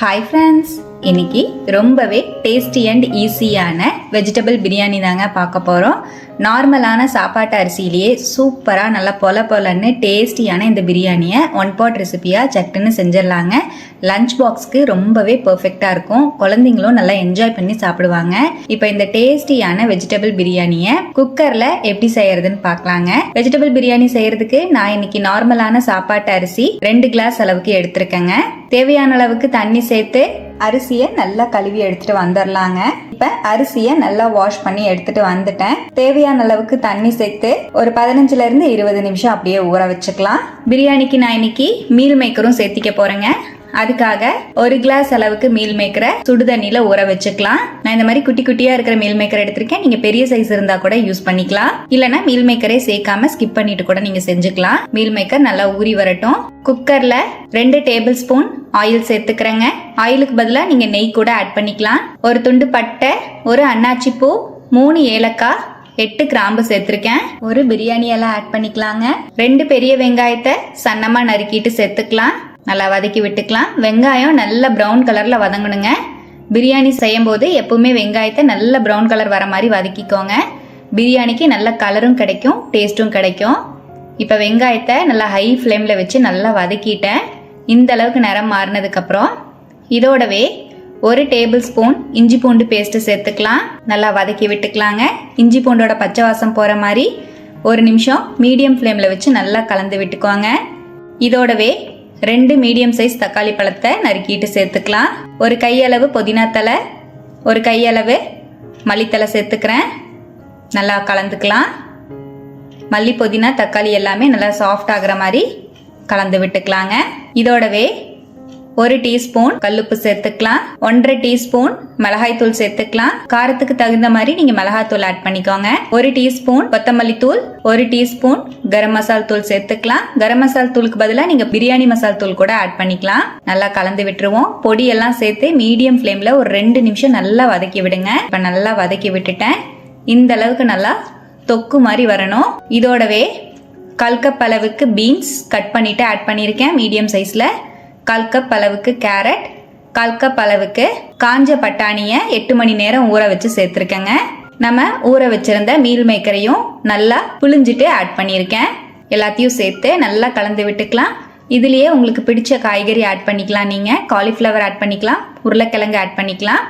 Hi friends இன்னைக்கு ரொம்பவே tasty and ஈஸியான வெஜிடபிள் பிரியாணி தாங்க பார்க்க போகிறோம் நார்மலான சாப்பாட்டு அரிசியிலேயே சூப்பராக நல்லா பொல பொலன்னு டேஸ்டியான இந்த பிரியாணியை ஒன் பாட் ரெசிபியாக சட்டுன்னு செஞ்சிடலாங்க. லஞ்ச் பாக்ஸ்க்கு ரொம்பவே பர்ஃபெக்டாக இருக்கும். குழந்தைங்களும் நல்லா என்ஜாய் பண்ணி சாப்பிடுவாங்க. இப்போ இந்த டேஸ்டியான வெஜிடபிள் பிரியாணியை குக்கரில் எப்படி செய்யறதுன்னு பார்க்கலாங்க. வெஜிடபிள் பிரியாணி செய்யறதுக்கு நான் இன்னைக்கு நார்மலான சாப்பாட்டு அரிசி ரெண்டு கிளாஸ் அளவுக்கு எடுத்திருக்கேங்க. தேவையான அளவுக்கு தண்ணி சேர்த்து அரிசியை நல்லா கழுவி எடுத்துட்டு வந்துடலாங்க இப்ப அரிசியை நல்லா வாஷ் பண்ணி எடுத்துட்டு வந்துட்டேன். தேவையான அளவுக்கு தண்ணி சேர்த்து ஒரு பதினஞ்சுல இருந்து இருபது நிமிஷம் அப்படியே ஊற வச்சுக்கலாம். பிரியாணிக்கு நான் இன்னைக்கு மீல் மேக்கரும் சேர்த்திக்க போறேங்க. அதுக்காக ஒரு கிளாஸ் அளவுக்கு மீல் மேக்கரை சுடு தண்ணியில ஊற வச்சுக்கலாம். நான் இந்த மாதிரி குட்டி குட்டியா இருக்கிற மீல் மேக்கர் எடுத்திருக்கேன். நீங்க பெரிய சைஸ் இருந்தா கூட யூஸ் பண்ணிக்கலாம். இல்லனா மீல் மேக்கரே சேர்க்காம ஸ்கிப் பண்ணிட்டு கூட நீங்க செஞ்சுக்கலாம். மீல் மேக்கர் நல்லா ஊறி வரட்டும். குக்கர்ல ரெண்டு டேபிள் ஸ்பூன் ஆயில் சேர்த்துக்கிறேங்க. ஆயிலுக்கு பதிலாக நீங்க நெய் கூட ஆட் பண்ணிக்கலாம். ஒரு துண்டு பட்டை ஒரு அன்னாச்சி பூ மூணு ஏலக்காய் எட்டு கிராம்பு சேர்த்துருக்கேன். ஒரு பிரியாணி எல்லாம் ஆட் பண்ணிக்கலாங்க. ரெண்டு பெரிய வெங்காயத்தை சன்னமா நறுக்கிட்டு சேர்த்துக்கலாம். நல்லா வதக்கி விட்டுக்கலாம். வெங்காயம் நல்ல ப்ரௌன் கலரில் வதங்கணுங்க. பிரியாணி செய்யும் போது எப்பவுமே வெங்காயத்தை நல்ல ப்ரௌன் கலர் வர மாதிரி வதக்கிக்கோங்க. பிரியாணிக்கு நல்ல கலரும் கிடைக்கும் டேஸ்ட்டும் கிடைக்கும். இப்போ வெங்காயத்தை நல்லா ஹை ஃப்ளேமில் வச்சு நல்லா வதக்கிட்டேன். இந்த அளவுக்கு நிறம் மாறினதுக்கப்புறம் இதோடவே ஒரு டேபிள் ஸ்பூன் இஞ்சி பூண்டு பேஸ்ட்டு சேர்த்துக்கலாம். நல்லா வதக்கி விட்டுக்கலாங்க. இஞ்சி பூண்டோட பச்சை வாசம் போகிற மாதிரி ஒரு நிமிஷம் மீடியம் ஃப்ளேமில் வச்சு நல்லா கலந்து விட்டுக்கோங்க. இதோடவே ரெண்டு மீடியம் சைஸ் தக்காளி பழத்தை நறுக்கிட்டு சேர்த்துக்கலாம். ஒரு கையளவு புதினா தலை ஒரு கையளவு மல்லித்தலை சேர்த்துக்கிறேன். நல்லா கலந்துக்கலாம். மல்லி புதினா தக்காளி எல்லாமே நல்லா சாஃப்ட் ஆகிற மாதிரி கலந்து விட்டுக்கலாங்க. இதோடவே ஒரு டீஸ்பூன் கல்லுப்பு சேர்த்துக்கலாம். ஒன்றரை டீஸ்பூன் மிளகாய் தூள் சேர்த்துக்கலாம். காரத்துக்கு தகுந்த மாதிரி நீங்க மிளகாய் தூள் ஆட் பண்ணிக்கோங்க. ஒரு டீஸ்பூன் கொத்தமல்லி தூள் ஒரு டீஸ்பூன் கரம் மசால் தூள் சேர்த்துக்கலாம். கரம் மசால் தூளுக்கு பதிலாக நீங்க பிரியாணி மசால் தூள் கூட ஆட் பண்ணிக்கலாம். நல்லா கலந்து விட்டுருவோம். பொடி எல்லாம் சேர்த்து மீடியம் ஃப்ளேம்ல ஒரு ரெண்டு நிமிஷம் நல்லா வதக்கி விடுங்க. இப்ப நல்லா வதக்கி விட்டுட்டேன். இந்த அளவுக்கு நல்லா தொக்கு மாதிரி வரணும். இதோடவே கல்கப்பளவுக்கு அளவுக்கு பீன்ஸ் கட் பண்ணிட்டு ஆட் பண்ணியிருக்கேன். மீடியம் சைஸில் கால் கப் அளவுக்கு கேரட் கால் கப் அளவுக்கு காஞ்ச பட்டாணியை எட்டு மணி நேரம் ஊற வச்சு சேர்த்துருக்கேங்க. நம்ம ஊற வச்சிருந்த மீல் மேக்கரையும் நல்லா புளிஞ்சிட்டு ஆட் பண்ணியிருக்கேன். எல்லாத்தையும் சேர்த்து நல்லா கலந்து விட்டுக்கலாம். இதுலேயே உங்களுக்கு பிடிச்ச காய்கறி ஆட் பண்ணிக்கலாம் நீங்கள் காலிஃப்ளவர் ஆட் பண்ணிக்கலாம். உருளைக்கிழங்கு ஆட் பண்ணிக்கலாம்.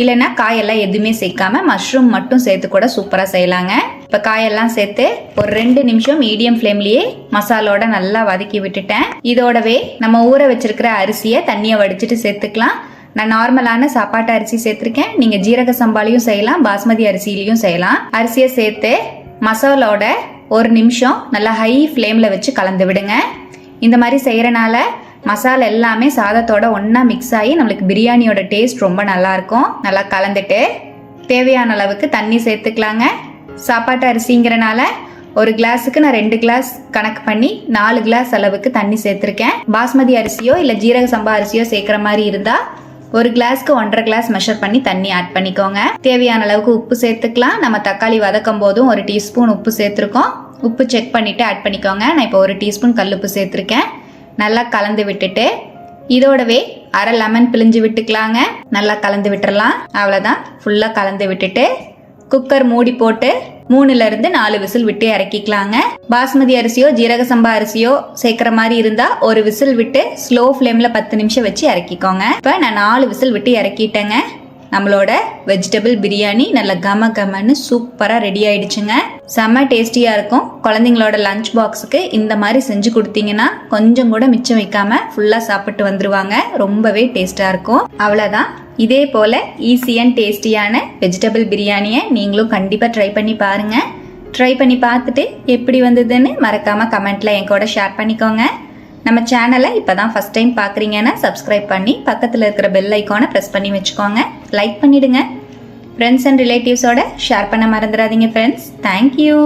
இல்லைன்னா காயெல்லாம் எதுவுமே சேர்க்காம மஷ்ரூம் மட்டும் சேர்த்து கூட சூப்பராக செய்யலாங்க. இப்போ காயெல்லாம் சேர்த்து ஒரு ரெண்டு நிமிஷம் மீடியம் ஃப்ளேம்லேயே மசாலோட நல்லா வதக்கி விட்டுட்டேன். இதோடவே நம்ம ஊற வச்சிருக்கிற அரிசியை தண்ணியை வடிச்சிட்டு சேர்த்துக்கலாம். நான் நார்மலான சாப்பாட்டு அரிசி சேர்த்துருக்கேன். நீங்கள் ஜீரக சம்பாலையும் செய்யலாம் பாஸ்மதி அரிசிலையும் செய்யலாம். அரிசியை சேர்த்து மசாலோட ஒரு நிமிஷம் நல்லா ஹை ஃப்ளேமில் வச்சு கலந்து விடுங்க. இந்த மாதிரி செய்கிறனால மசாலா எல்லாமே சாதத்தோட ஒன்றா மிக்ஸ் ஆகி நம்மளுக்கு பிரியாணியோட டேஸ்ட் ரொம்ப நல்லாயிருக்கும். நல்லா கலந்துட்டு தேவையான அளவுக்கு தண்ணி சேர்த்துக்கலாங்க. சாப்பாட்டு அரிசிங்கிறனால ஒரு கிளாஸுக்கு நான் ரெண்டு கிளாஸ் கணக்கு பண்ணி நாலு கிளாஸ் அளவுக்கு தண்ணி சேர்த்துருக்கேன். பாஸ்மதி அரிசியோ இல்லை ஜீரக சம்பா அரிசியோ சேர்க்குற மாதிரி இருந்தால் ஒரு கிளாஸ்க்கு ஒன்றரை கிளாஸ் மெஷர் பண்ணி தண்ணி ஆட் பண்ணிக்கோங்க. தேவையான அளவுக்கு உப்பு சேர்த்துக்கலாம். நம்ம தக்காளி வதக்கும் போதும் ஒரு டீஸ்பூன் உப்பு சேர்த்துருக்கோம். உப்பு செக் பண்ணிவிட்டு ஆட் பண்ணிக்கோங்க. நான் இப்போ ஒரு டீஸ்பூன் கல் உப்பு சேர்த்துருக்கேன். நல்லா கலந்து விட்டுட்டு இதோடவே அரை லெமன் பிழிஞ்சு விட்டுக்கலாங்க. நல்லா கலந்து விட்டுறலாம். அவ்வளோதான் ஃபுல்லாக கலந்து விட்டுட்டு குக்கர் மூடி போட்டு மூணுல இருந்து நாலு விசில் விட்டு இறக்கிக்கலாங்க. பாஸ்மதி அரிசியோ ஜீரக சம்பா அரிசியோ சேர்க்குற மாதிரி இருந்தா ஒரு விசில் விட்டு ஸ்லோ ஃப்ளேம்ல பத்து நிமிஷம் வச்சு இறக்கிக்கோங்க. இப்போ நான் நாலு விசில் விட்டு இறக்கிட்டேங்க. நம்மளோட வெஜிடபிள் பிரியாணி நல்ல கம கமன்னு சூப்பராக ரெடி ஆயிடுச்சுங்க. செம்ம டேஸ்டியாக இருக்கும். குழந்தைங்களோட லஞ்ச் பாக்ஸுக்கு இந்த மாதிரி செஞ்சு கொடுத்தீங்கன்னா கொஞ்சம் கூட மிச்சம் வைக்காம ஃபுல்லாக சாப்பிட்டு வந்துருவாங்க. ரொம்பவே டேஸ்ட்டாக இருக்கும். அவ்வளோதான் இதே போல் ஈஸி அண்ட் டேஸ்டியான வெஜிடபிள் பிரியாணியை நீங்களும் கண்டிப்பாக ட்ரை பண்ணி பாருங்கள் ட்ரை பண்ணி பார்த்துட்டு எப்படி வந்ததுன்னு மறக்காமல் கமெண்ட்டில் என் கூட ஷேர் பண்ணிக்கோங்க. நம்ம சேனலை இப்போ தான் ஃபஸ்ட் டைம் பார்க்குறீங்கன்னா சப்ஸ்கிரைப் பண்ணி பக்கத்தில் இருக்கிற பெல் ஐக்கானை ப்ரெஸ் பண்ணி வச்சுக்கோங்க. லைக் பண்ணிவிடுங்க ஃப்ரெண்ட்ஸ் அண்ட் ரிலேட்டிவ்ஸோட ஷேர் பண்ண மறந்துடாதீங்க ஃப்ரெண்ட்ஸ் தேங்க்யூ